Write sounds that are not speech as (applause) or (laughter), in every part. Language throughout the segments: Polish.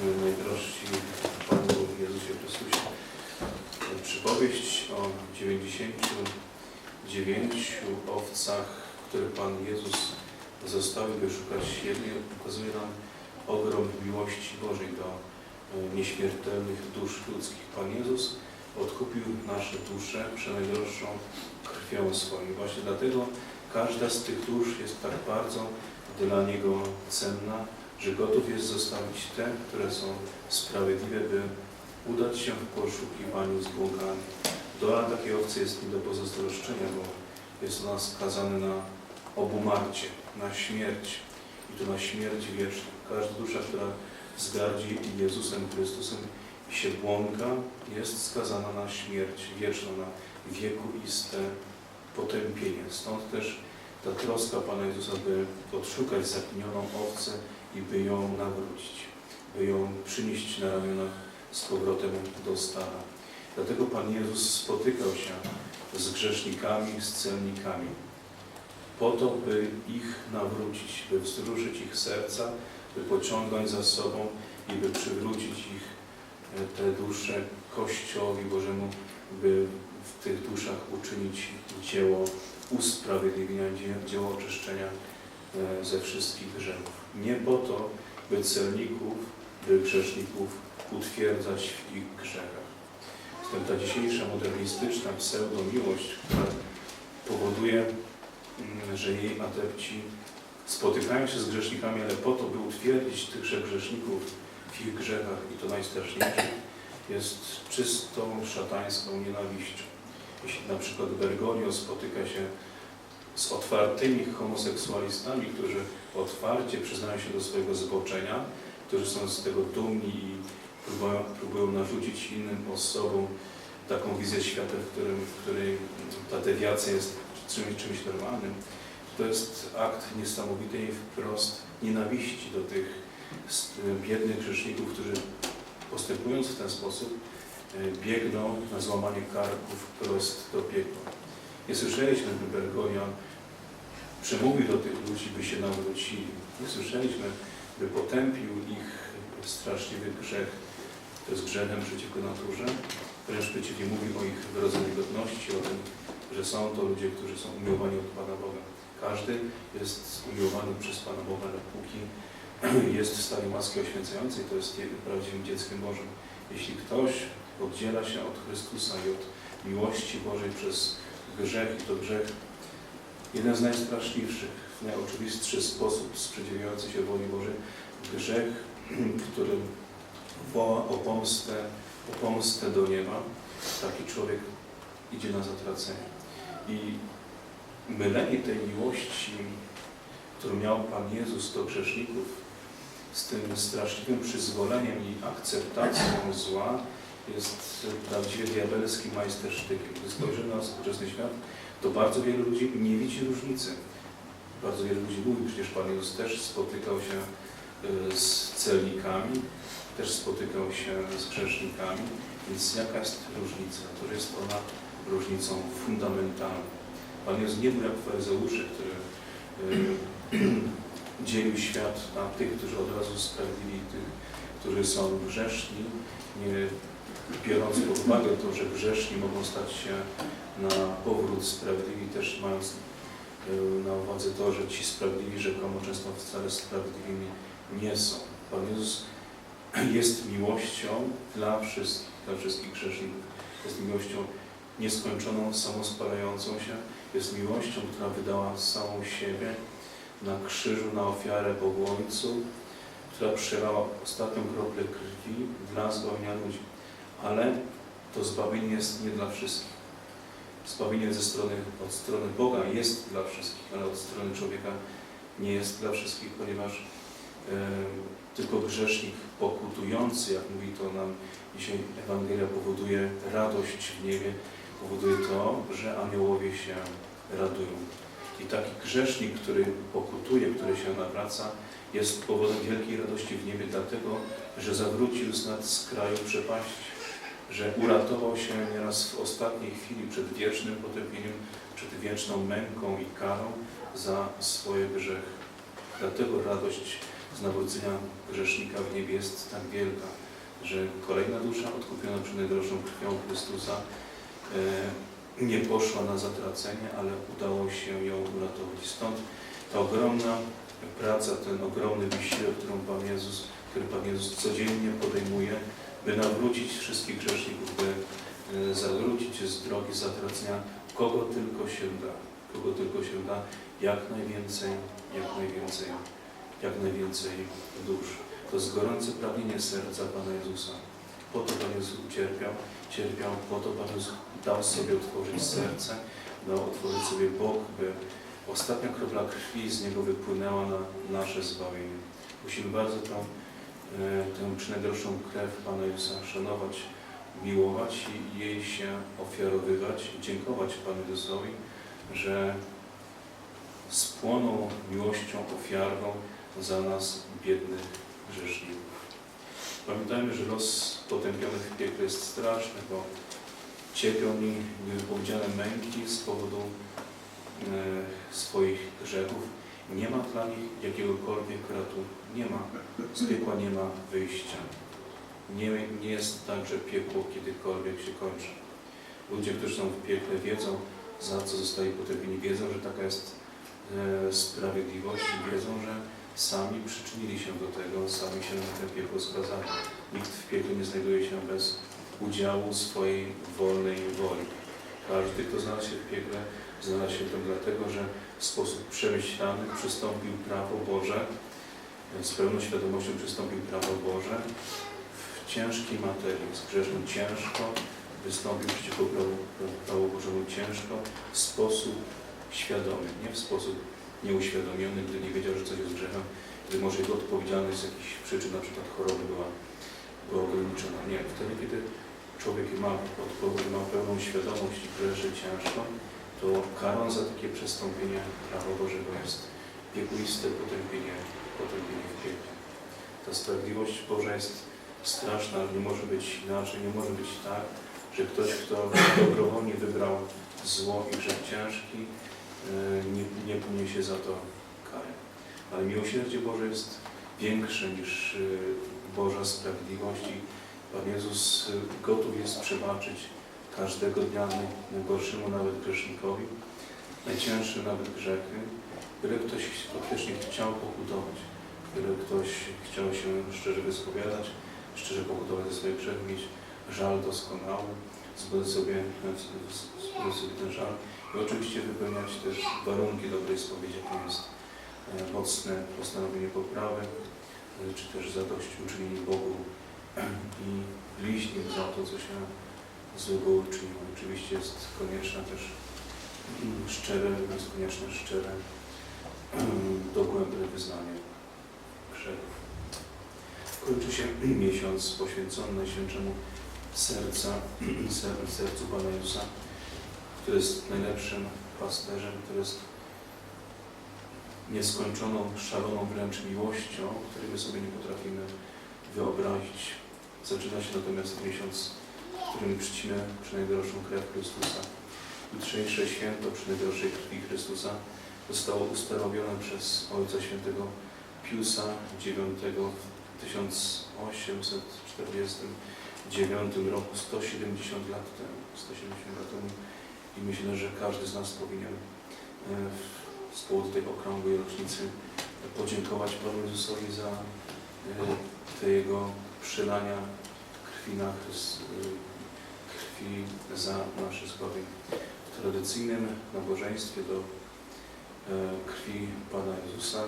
najdrożsi Panu Jezusie Chrystusie. Przypowieść o 99 owcach, które Pan Jezus zostawił, by szukać jednej, pokazuje nam ogrom miłości Bożej do e, nieśmiertelnych dusz ludzkich. Pan Jezus odkupił nasze dusze przenajdroższą krwią swoją. Właśnie dlatego każda z tych dusz jest tak bardzo dla Niego cenna, że gotów jest zostawić te, które są sprawiedliwe, by udać się w poszukiwaniu zbłąkanych. Dola takiej owcy jest nie do pozazdroszczenia, bo jest ona skazana na obumarcie, na śmierć i to na śmierć wieczną. Każda dusza, która wzgardzi Jezusem Chrystusem i się błąka, jest skazana na śmierć wieczną, na wiekuiste potępienie. Stąd też ta troska Pana Jezusa, by odszukać zaginioną owcę i by ją nawrócić, by ją przynieść na ramionach z powrotem do stada. Dlatego Pan Jezus spotykał się z grzesznikami, z celnikami, po to, by ich nawrócić, by wzruszyć ich serca, by pociągnąć za sobą i by przywrócić ich, e, te dusze Kościołowi Bożemu, by w tych duszach uczynić dzieło usprawiedliwienia, dzie- dzieło oczyszczenia ze wszystkich grzechów. Nie po to, by celników, by grzeszników utwierdzać w ich grzechach. Zatem ta dzisiejsza modernistyczna pseudomiłość, która powoduje, mm, że jej adepci spotykają się z grzesznikami, ale po to, by utwierdzić tychże grzeszników w ich grzechach i to najstraszniejsze, jest czystą szatańską nienawiścią. Jeśli na przykład Bergoglio spotyka się z otwartymi homoseksualistami, którzy otwarcie przyznają się do swojego zboczenia, którzy są z tego dumni i próbują, próbują narzucić innym osobom taką wizję świata, w, którym, w której ta dewiacja jest czymś, czymś normalnym. To jest akt niesamowitej wprost nienawiści do tych biednych grzeszników, którzy postępując w ten sposób e, biegną na złamanie karków wprost do piekła. Nie słyszeliśmy, by Bergonia przemówił do tych ludzi, by się nawrócili. Nie słyszeliśmy, by potępił ich straszliwy grzech, to jest grzechem przeciwko naturze, wręcz przeciwnie mówił o ich wrodzonej godności, o tym, że są to ludzie, którzy są umiłowani od Pana Boga. Każdy jest umiłowany przez Pana Boga, ale póki (clears throat) jest w stanie łaski oświęcającej, to jest prawdziwym dzieckiem Bożym. Jeśli ktoś oddziela się od Chrystusa i od miłości Bożej przez grzech, i to grzech jeden z najstraszliwszych, w najoczywistszy sposób sprzeciwiający się woli Bożej, grzech, (clears throat) który woła o pomstę, o pomstę do nieba, taki człowiek idzie na zatracenie. I mylenie tej miłości, którą miał Pan Jezus do grzeszników, z tym straszliwym przyzwoleniem i akceptacją zła, jest prawdziwie diabelskim majstersztykiem. Gdy spojrzymy na współczesny świat, to bardzo wielu ludzi nie widzi różnicy. Bardzo wielu ludzi mówi, przecież Pan Jezus też spotykał się y, z celnikami, też spotykał się z grzesznikami, więc jaka jest różnica? To jest ona różnicą fundamentalną. Pan Jezus nie był jak faryzeusze, który y, (clears throat) dzielił świat na tych, którzy od razu sprawiedliwi i tych, którzy są grzeszni, nie biorąc pod uwagę to, że grzeszni mogą stać się na powrót sprawiedliwi, też mając y, na uwadze to, że ci sprawiedliwi rzekomo często wcale sprawiedliwymi nie są. Pan Jezus jest miłością dla wszystkich, dla wszystkich grzeszników. Jest miłością nieskończoną, samospalającą się. Jest miłością, która wydała samą siebie na krzyżu, na ofiarę Bogu Ojcu, która przelała ostatnią kroplę krwi dla zbawienia ludzi. Ale to zbawienie jest nie dla wszystkich. Zbawienie ze strony, od strony Boga jest dla wszystkich, ale od strony człowieka nie jest dla wszystkich, ponieważ e, tylko grzesznik pokutujący, jak mówi to nam dzisiaj Ewangelia, powoduje radość w niebie, powoduje to, że aniołowie się radują. I taki grzesznik, który pokutuje, który się nawraca, jest powodem wielkiej radości w niebie, dlatego, że zawrócił z nad skraju przepaści, że uratował się nieraz w ostatniej chwili przed wiecznym potępieniem, przed wieczną męką i karą za swoje grzechy. Dlatego radość z nawrócenia grzesznika w niebie jest tak wielka, że kolejna dusza odkupiona przed najdroższą krwią Chrystusa e, nie poszła na zatracenie, ale udało się ją uratować. Stąd ta ogromna praca, ten ogromny wysiłek, który Pan Jezus codziennie podejmuje, by nawrócić wszystkich grzeszników, by e, zawrócić z drogi zatracenia, kogo tylko się da, kogo tylko się da, jak najwięcej, jak najwięcej, jak najwięcej dusz. To jest gorące pragnienie serca Pana Jezusa. Po to Pan Jezus ucierpiał, cierpiał, po to Pan Jezus dał sobie otworzyć serce, dał otworzyć sobie bok, by ostatnia kropla krwi z Niego wypłynęła na nasze zbawienie. Musimy bardzo e, tę przynajmniejszą krew Pana Jezusa szanować, miłować i jej się ofiarowywać dziękować Panu Jezusowi, że spłonął miłością ofiarną za nas, biednych grzeszników. Pamiętajmy, że los potępionych w piekle jest straszny, bo cierpią oni niewypowiedziane męki z powodu e, swoich grzechów. Nie ma dla nich jakiegokolwiek ratu. Nie ma. Z piekła nie ma wyjścia. Nie, nie jest tak, że piekło kiedykolwiek się kończy. Ludzie, którzy są w piekle, wiedzą, za co zostali potępieni, wiedzą, że taka jest e, sprawiedliwość wiedzą, że sami przyczynili się do tego, sami się na to piekło skazali. Nikt w piekle nie znajduje się bez udziału swojej wolnej woli. Każdy, kto znalazł się w piekle, znalazł się tam dlatego, że w sposób przemyślany przystąpił prawo Boże, z pełną świadomością przystąpił prawo Boże w ciężkiej materii, z grzesznym ciężko, wystąpił przeciwko prawu, prawu Bożemu ciężko, w sposób świadomy, nie w sposób nieuświadomiony, gdy nie wiedział, że coś jest grzechem, gdy może jego odpowiedzialność z jakichś przyczyn, na przykład choroby była, była ograniczona. Nie, wtedy, kiedy człowiek ma, ma pełną świadomość grzeszy ciężko, to karą za takie przestąpienie prawa Bożego jest piekuiste potępienie, potępienie w piekle. Ta sprawiedliwość Boża jest straszna, nie może być inaczej, nie może być tak, że ktoś, kto dobrowolnie wybrał zło i grzech ciężki, e, nie, nie poniesie za to kary. Ale miłosierdzie Boże jest większe niż e, Boża sprawiedliwość i Pan Jezus gotów jest przebaczyć każdego dnia najgorszemu nawet grzesznikowi, najcięższe nawet grzechy, które ktoś faktycznie chciał pokutować, które ktoś chciał się szczerze wyspowiadać, szczerze pokutować ze swoich grzechów, mieć żal doskonały, zbudować sobie, sobie ten żal i oczywiście wypełniać też warunki dobrej spowiedzi, jakim jest e, mocne postanowienie poprawy, e, czy też zadośćuczynienie Bogu i bliźnim za to, co się złego uczyniło. Oczywiście jest konieczne też mm, szczere, jest konieczne szczere, mm, dogłębne wyznanie grzechów. Kończy się miesiąc poświęcony Najświętszemu serca, (clears throat) ser- sercu Pana Jezusa, który jest najlepszym pasterzem, który jest nieskończoną, szaloną wręcz miłością, której my sobie nie potrafimy wyobrazić. Zaczyna się natomiast miesiąc, w którym czcimy przynajmniejszą krew Chrystusa. Jutrzejsze święto przynajmniejszej krwi Chrystusa zostało ustanowione przez Ojca Świętego Piusa IX w 1849 roku, 170 lat temu. 170 lat temu. I myślę, że każdy z nas powinien e, z powodu tej okrągłej rocznicy podziękować Panu Jezusowi za e, te Jego przylania krwi na e, krwi za nasze zbawienie. W tradycyjnym nabożeństwie do e, krwi Pana Jezusa,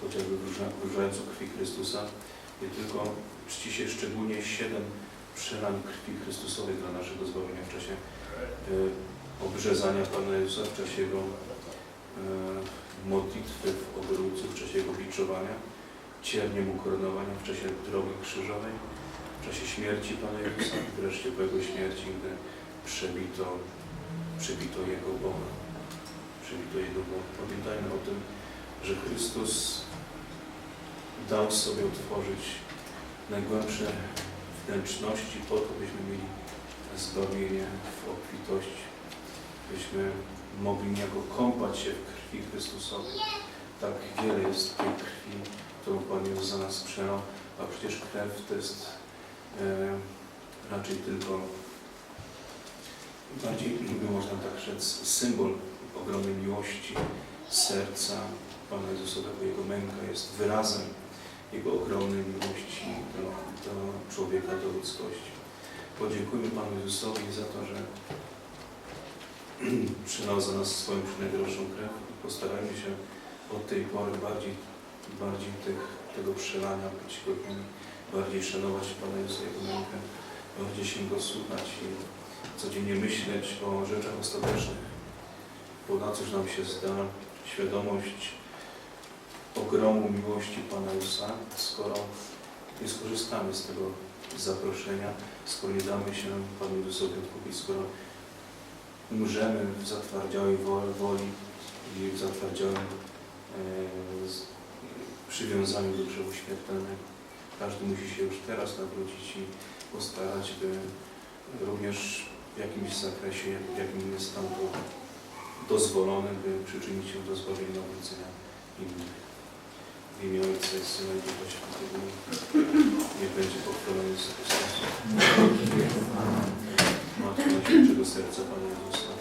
chociażby w krwi Chrystusa, nie tylko czci się szczególnie siedem przelań krwi Chrystusowej dla naszego zbawienia w czasie e, obrzezania Pana Jezusa, w czasie Jego e, modlitwy w obróbce, w czasie Jego biczowania, cierniem ukoronowania, w czasie drogi krzyżowej, w czasie śmierci Pana Jezusa, wreszcie po Jego śmierci, gdy przebito, przebito Jego Boga. Przebito Jego Boga. Pamiętajmy o tym, że Chrystus dał sobie otworzyć najgłębsze wnętrzności po to, byśmy mieli zbawienie w obfitości, byśmy mogli niejako kąpać się w krwi Chrystusowej. Tak wiele jest tej krwi którą Pan Jezus za nas przelał, a przecież krew to jest raczej tylko bardziej, by można tak rzec, symbol ogromnej miłości serca Pana Jezusowego. Jego męka jest wyrazem Jego ogromnej miłości do, do człowieka, do ludzkości. Podziękujmy Panu Jezusowi za to, że (clears throat) przylał za nas swoją przynajgroszą krew i postarajmy się od tej pory bardziej, bardziej tych, tego przelania być gotowi, bardziej szanować Pana Jezusa Jego mękę, bardziej się Go słuchać i codziennie myśleć o rzeczach ostatecznych, bo na cóż nam się zda świadomość ogromu miłości Pana Jezusa, skoro nie skorzystamy z tego zaproszenia, skoro nie damy się Panu Jezusowi odkupić, skoro umrzemy w zatwardziałej woli, i w zatwardziałym e, przywiązaniu do grzechu śmiertelnego. Każdy musi się już teraz nawrócić i postarać, by również w jakimś zakresie, w jakim jest tam to dozwolone, by przyczynić się do zbawienia nawrócenia innych. W imię Ojca i Syna i Ducha Świętego. Niech będzie pochwalony Jezus Chrystus. Matko Najświętszego Serca Pana Jezusa.